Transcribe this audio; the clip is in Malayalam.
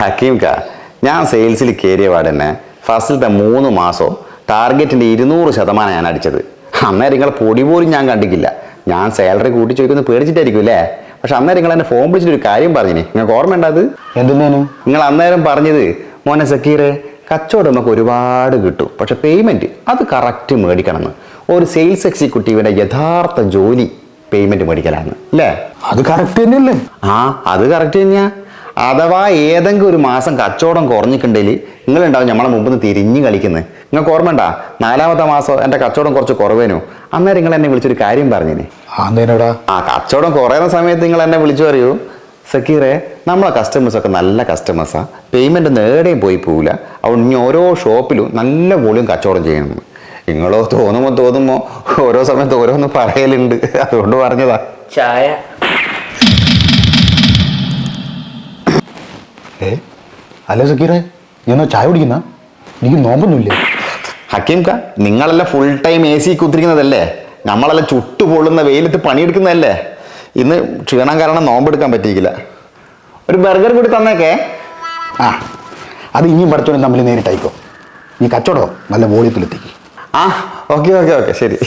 ഹക്കീം കാ ഞാൻ സെയിൽസിൽ കയറിയ പാടന്നെ ഫസ്റ്റിലത്തെ മൂന്ന് മാസം ടാർഗറ്റിന്റെ ഇരുന്നൂറ് ശതമാനം ഞാൻ അടിച്ചത്. അന്നേരം നിങ്ങളെ പൊടി പോലും ഞാൻ കണ്ടിക്കില്ല ഞാൻ സാലറി കൂട്ടി ചോദിക്കുന്നത് പേടിച്ചിട്ടായിരിക്കും അല്ലേ? പക്ഷെ അന്നേരം നിങ്ങൾ എന്നെ ഫോൺ വിളിച്ചിട്ട് ഒരു കാര്യം പറഞ്ഞിനി. നിങ്ങൾക്ക് ഓർമ്മയുണ്ട് അത്? എന്തിനു നിങ്ങൾ അന്നേരം പറഞ്ഞത് മോനെ സക്കീറെ കച്ചവടം നമുക്ക് ഒരുപാട് കിട്ടും. പക്ഷെ പേയ്മെന്റ് അത് കറക്റ്റ് മേടിക്കണമെന്ന്. ഒരു സെയിൽസ് എക്സിക്യൂട്ടീവിന്റെ യഥാർത്ഥ ജോലി പേയ്മെന്റ് മേടിക്കലാണ് അല്ലേ അത് കറക്റ്റ് തന്നെയല്ലേ? ആ അത് കറക്റ്റ് തന്നെയാ. അഥവാ ഏതെങ്കിലും ഒരു മാസം കച്ചവടം കുറഞ്ഞിട്ടുണ്ടെങ്കിൽ നിങ്ങളുണ്ടാവും നമ്മളെ മുമ്പ് നിന്ന് തിരിഞ്ഞ് കളിക്കുന്നത് നിങ്ങൾക്ക് ഓർമ്മണ്ട നാലാമത്തെ മാസം എന്റെ കച്ചവടം കുറച്ച് കുറവേനു. അന്നേരം നിങ്ങൾ എന്നെ വിളിച്ചൊരു കാര്യം പറഞ്ഞേ ആ കച്ചവടം കുറയുന്ന സമയത്ത് നിങ്ങൾ എന്നെ വിളിച്ചു പറയൂ. സക്കീറെ നമ്മളെ കസ്റ്റമേഴ്സൊക്കെ നല്ല കസ്റ്റമേഴ്സാണ് പേയ്മെന്റ് നേടെയും പോയി പോവില്ല അതുകൊണ്ട് ഇനി ഓരോ ഷോപ്പിലും നല്ല വോളിയം കച്ചവടം ചെയ്യണം. നിങ്ങളോ തോന്നുമ്പോൾ തോന്നുമ്പോൾ ഓരോ സമയത്ത് ഓരോന്ന് പറയലുണ്ട്. അതുകൊണ്ട് പറഞ്ഞതാ. ചായ. ഏ? അല്ല സക്കീറെ? എന്നോ ചായ കുടിക്കുന്ന? എനിക്ക് നോമ്പൊന്നുമില്ലേ? ഹക്കീം ക നിങ്ങളല്ല ഫുൾ ടൈം എ സി കുത്തിരിക്കുന്നതല്ലേ? നമ്മളല്ല ചുട്ടു പൊള്ളുന്ന വെയിലത്ത് പണിയെടുക്കുന്നതല്ലേ? ഇന്ന് ക്ഷീണം കാരണം നോമ്പെടുക്കാൻ പറ്റിയില്ല ഒരു ബർഗർ കൂടി തന്നേക്കേ. ആ അത് ഇനിയും പഠിച്ചോണ്ട് തമ്മിൽ നേരിട്ടായിക്കോ. നീ കച്ചവടോ നല്ല വോളിയത്തിലെത്തിക്കും ആ ഓക്കെ ഓക്കെ ഓക്കെ ശരി.